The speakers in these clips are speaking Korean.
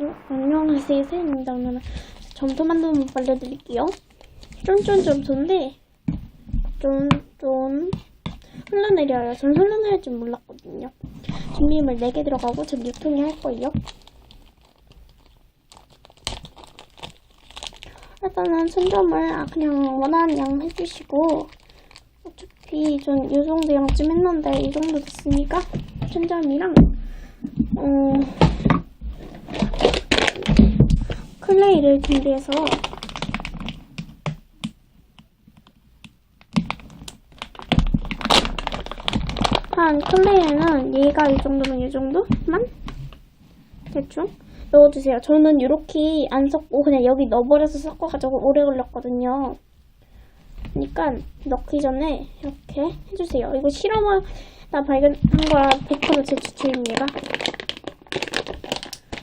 어, 안녕하세요, 세입니다. 오늘은 점토 만드는 법 알려드릴게요. 쫀쫀 점토인데, 쫀쫀 흘러내려요. 전 흘러내릴 줄 몰랐거든요. 준비물 4개 들어가고, 전 유통이 할 거예요. 일단은 천점을 아, 그냥 원하는 양 해주시고, 어차피 전 이 정도 양쯤 했는데, 이 정도 됐으니까, 천점이랑, 어, 클레이를 준비해서 한 클레이는 얘가 이 정도면 이 정도만 대충 넣어주세요. 저는 이렇게 안 섞고 그냥 여기 넣어버려서 섞어가지고 오래 걸렸거든요. 그러니까 넣기 전에 이렇게 해주세요. 이거 실험하다 발견한 거라 100%제 추천입니다.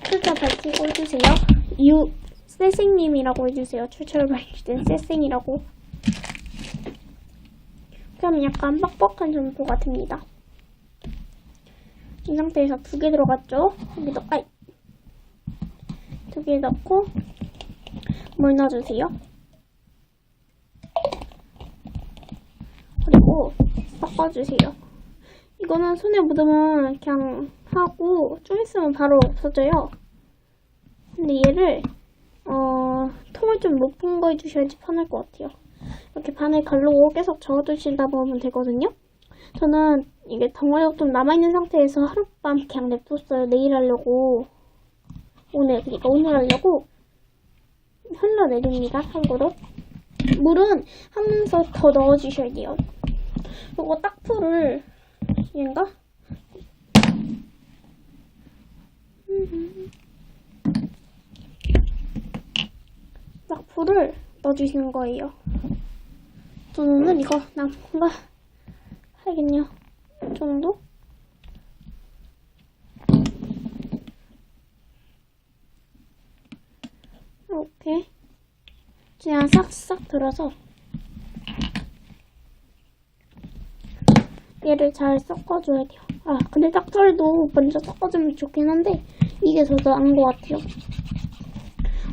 출처 밝히고 해주세요. 이유 쎄생님이라고 해주세요. 출처를 밝힐 땐 쎄생이라고. 그럼 약간 뻑뻑한 점토가 됩니다. 이 상태에서 두 개 들어갔죠? 여기도 아이 두 개 넣고 물 넣어주세요. 그리고 섞어주세요. 이거는 손에 묻으면 그냥 하고 좀 있으면 바로 없어져요. 근데 얘를 어, 통을 좀 높은 거 해주셔야지 편할 것 같아요. 이렇게 반을 가르고 계속 저어두시다 보면 되거든요. 저는 이게 덩어리가 좀 남아있는 상태에서 하룻밤 그냥 냅뒀어요. 내일 하려고. 오늘, 그러니까 오늘 하려고 흘러내립니다. 참고로. 물은 하면서 더 넣어주셔야 돼요. 요거 딱풀을, 얘인가? 딱풀을 넣어주시는 거예요. 저는 이거 거 하겠냐 정도? 이렇게 그냥 싹싹 들어서 얘를 잘 섞어줘야 돼요. 아 근데 딱털도 먼저 섞어주면 좋긴 한데 이게 더 나은 것 같아요.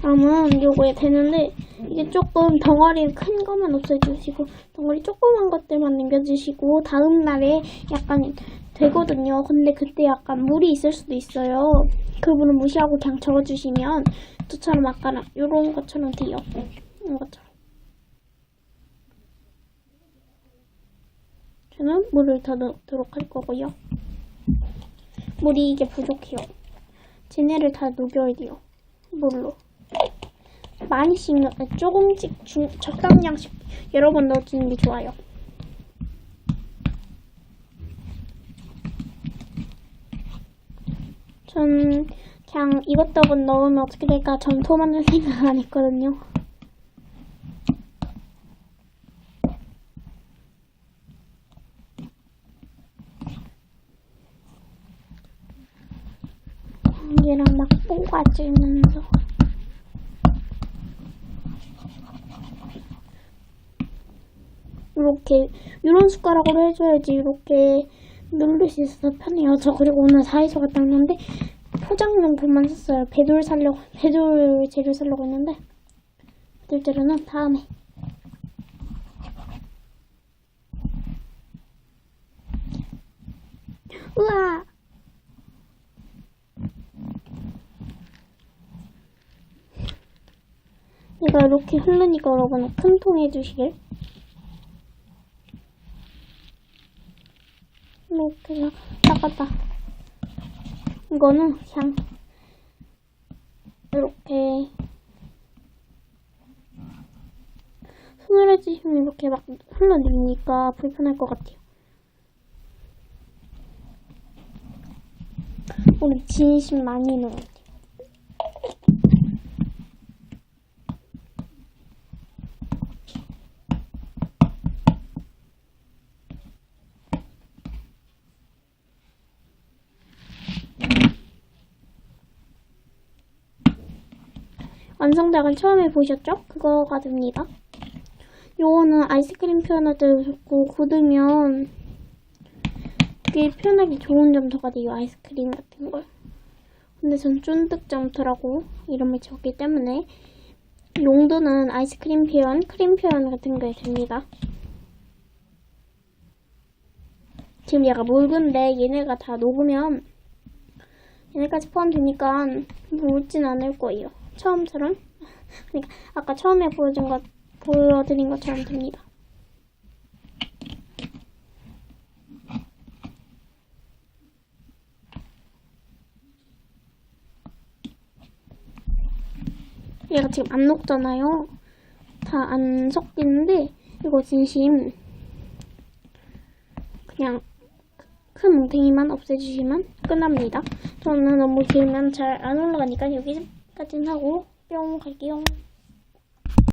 그러면 요거에 되는데 이게 조금 덩어리 큰 거만 없애주시고 덩어리 조그만 것들만 남겨주시고 다음 날에 약간 되거든요. 근데 그때 약간 물이 있을 수도 있어요. 그 물은 무시하고 그냥 적어주시면 저처럼 아까 이런 것처럼 돼요. 이런 것처럼. 저는 물을 더 넣도록 할 거고요. 물이 이게 부족해요. 쟤네를 다 녹여야 돼요. 물로. 많이씩 넣, 조금씩 중, 적당량씩 여러 번 넣어주는 게 좋아요. 전 그냥 이것저것 넣으면 어떻게 될까 점토 만들 생각 안 했거든요. 얘랑 막 뽑아주면서 이렇게 이런 숟가락으로 해줘야지 이렇게 누를 수 있어서 편해요. 저 그리고 오늘 사이즈가 닦는데 포장용품만 샀어요. 배돌 살려고 배돌 재료 살려고 했는데 배돌 재료는 다음에. 우와. 이거 이렇게 흐르니까 여러분 큰 통 해주시길. 이렇게 나갔다. 이거는 그냥 이렇게 손을 해주시면 이렇게 막 흘러내리니까 불편할 것 같아요. 우리 진심 많이 넣어야 돼요. 완성작을 처음에 보셨죠? 그거가 됩니다. 요거는 아이스크림 때도 좋고 굳으면 그게 표현하기 좋은 점토가 돼요. 아이스크림 같은 걸. 근데 전 쫀득점토라고 이름을 지었기 때문에 용도는 아이스크림 표현, 크림 표현 같은 거에 됩니다. 지금 얘가 묽은데 얘네가 다 녹으면 얘네까지 포함되니까 묽진 않을 거예요. 처음처럼 그러니까 아까 처음에 보여준 것 보여드린 것처럼 됩니다. 얘가 지금 안 녹잖아요. 다 안 섞이는데 이거 진심 그냥 큰 뭉탱이만 없애주시면 끝납니다. 저는 너무 길면 잘 안 올라가니까 여기 까지는 하고 뿅 갈게요.